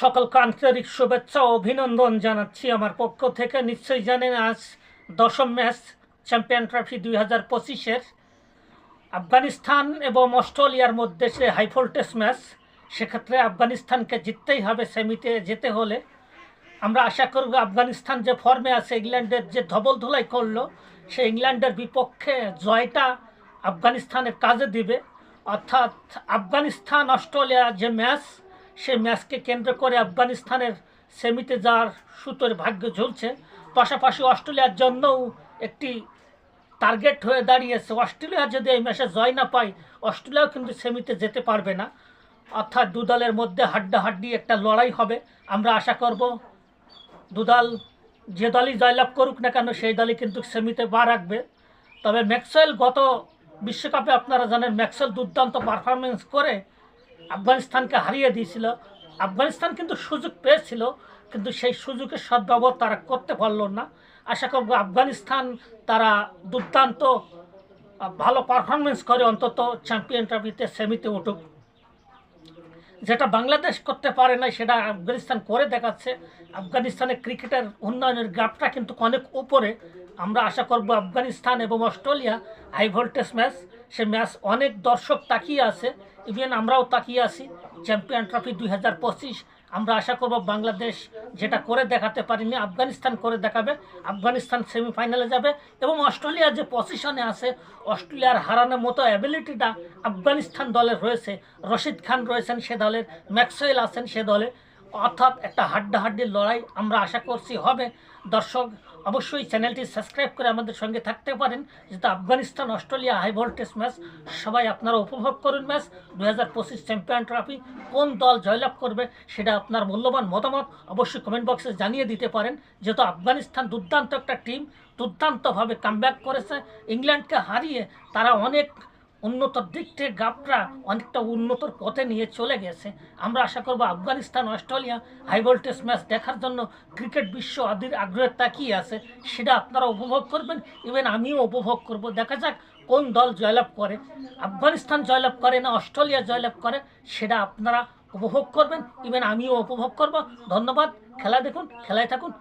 সকলকে আন্তরিক শুভেচ্ছা ও অভিনন্দন জানাচ্ছি আমার পক্ষ থেকে। নিশ্চয়ই জানেন, আজ দশম ম্যাচ চ্যাম্পিয়ন ট্রফি দুই হাজার পঁচিশের আফগানিস্তান এবং অস্ট্রেলিয়ার মধ্যে সে হাই ভোল্টেজ ম্যাচ সেক্ষেত্রে আফগানিস্তানকে জিততেই হবে সেমিতে যেতে হলে। আমরা আশা করব আফগানিস্তান যে ফর্মে আছে, ইংল্যান্ডের যে ধবল ধুলাই করল, সে ইংল্যান্ডের বিপক্ষে জয়টা আফগানিস্তানের কাজে দিবে। অর্থাৎ আফগানিস্তান অস্ট্রেলিয়া যে ম্যাচ সেই ম্যাচকে কেন্দ্র করে আফগানিস্তানের সেমিতে যাওয়ার সুতোর ভাগ্য ঝুলছে, পাশাপাশি অস্ট্রেলিয়ার জন্যও একটি টার্গেট হয়ে দাঁড়িয়েছে। অস্ট্রেলিয়া যদি এই ম্যাচে জয় না পায়, অস্ট্রেলিয়াও কিন্তু সেমিতে যেতে পারবে না। অর্থাৎ দু দলের মধ্যে হাড্ডাহাড্ডি একটা লড়াই হবে। আমরা আশা করব দুদল যে দলই জয়লাভ করুক না কেন, সেই দলই কিন্তু সেমিতে বা রাখবে। তবে ম্যাক্সওয়েল গত বিশ্বকাপে আপনারা জানেন, ম্যাক্সওয়েল দুর্দান্ত পারফরমেন্স করে আফগানিস্তানকে হারিয়ে দিয়েছিল। আফগানিস্তান কিন্তু সুযোগ পেয়েছিল, কিন্তু সেই সুযোগের সদ্ব্যবহার তারা করতে পারল না। আশা করব আফগানিস্তান তারা দুর্দান্ত ভালো পারফরমেন্স করে অন্তত চ্যাম্পিয়ন ট্রফিতে সেমিতে উঠুক। যেটা বাংলাদেশ করতে পারে না সেটা আফগানিস্তান করে দেখাচ্ছে। আফগানিস্তানের ক্রিকেটের উন্নয়নের গ্যাপটা কিন্তু অনেক উপরে। আমরা আশা করব আফগানিস্তান এবং অস্ট্রেলিয়া হাই ভোল্টেজ ম্যাচ, সে ম্যাচ অনেক দর্শক তাকিয়ে আছে। ইভেন আমরাও তাকিয়ে আছি। চ্যাম্পিয়ন ট্রফি দুই হাজার পঁচিশ আমরা আশা করব বাংলাদেশ যেটা করে দেখাতে পারিনি, আফগানিস্তান করে দেখাবে, আফগানিস্তান সেমিফাইনালে যাবে এবং অস্ট্রেলিয়া যে পজিশনে আছে, অস্ট্রেলিয়ার হারানোর মতো অ্যাবিলিটিটা আফগানিস্তান দলের রয়েছে। রশিদ খান রয়েছেন সে দলের, ম্যাক্সওয়েল আছেন সে দলে অর্থাৎ একটা হাড্ডাহাড্ডির লড়াই আমরা আশা করছি হবে। দর্শক, অবশ্যই চ্যানেলটি সাবস্ক্রাইব করে আমাদের সঙ্গে থাকতে পারেন। যেহেতু Afghanistan, Australia, high voltage match. সবাই আপনারা উপভোগ করুন ম্যাচ। দু হাজার পঁচিশ চ্যাম্পিয়ন ট্রফি কোন দল জয়লাভ করবে সেটা আপনার মূল্যবান মতামত অবশ্যই কমেন্ট বক্সে জানিয়ে দিতে পারেন। যেহেতু আফগানিস্তান দুর্দান্ত একটা টিম, দুর্দান্তভাবে কামব্যাক করেছে। ইংল্যান্ডকে হারিয়ে তারা অনেক উন্নত দিক থেকে গাপটা অনেকটা উন্নতর পথে নিয়ে চলে গেছে। আমরা আশা করব Afghanistan, Australia, high voltage match দেখার জন্য ক্রিকেট বিশ্ব আদির আগ্রহে তাকিয়ে আছে। সেটা আপনারা উপভোগ করবেন, ইভেন আমিও উপভোগ করব। দেখা যাক কোন দল জয়লাভ করে। আফগানিস্তান জয়লাভ করে না অস্ট্রেলিয়া জয়লাভ করে, সেটা আপনারা উপভোগ করবেন, ইভেন আমিও উপভোগ করব। ধন্যবাদ, খেলা দেখুন, খেলায় থাকুন।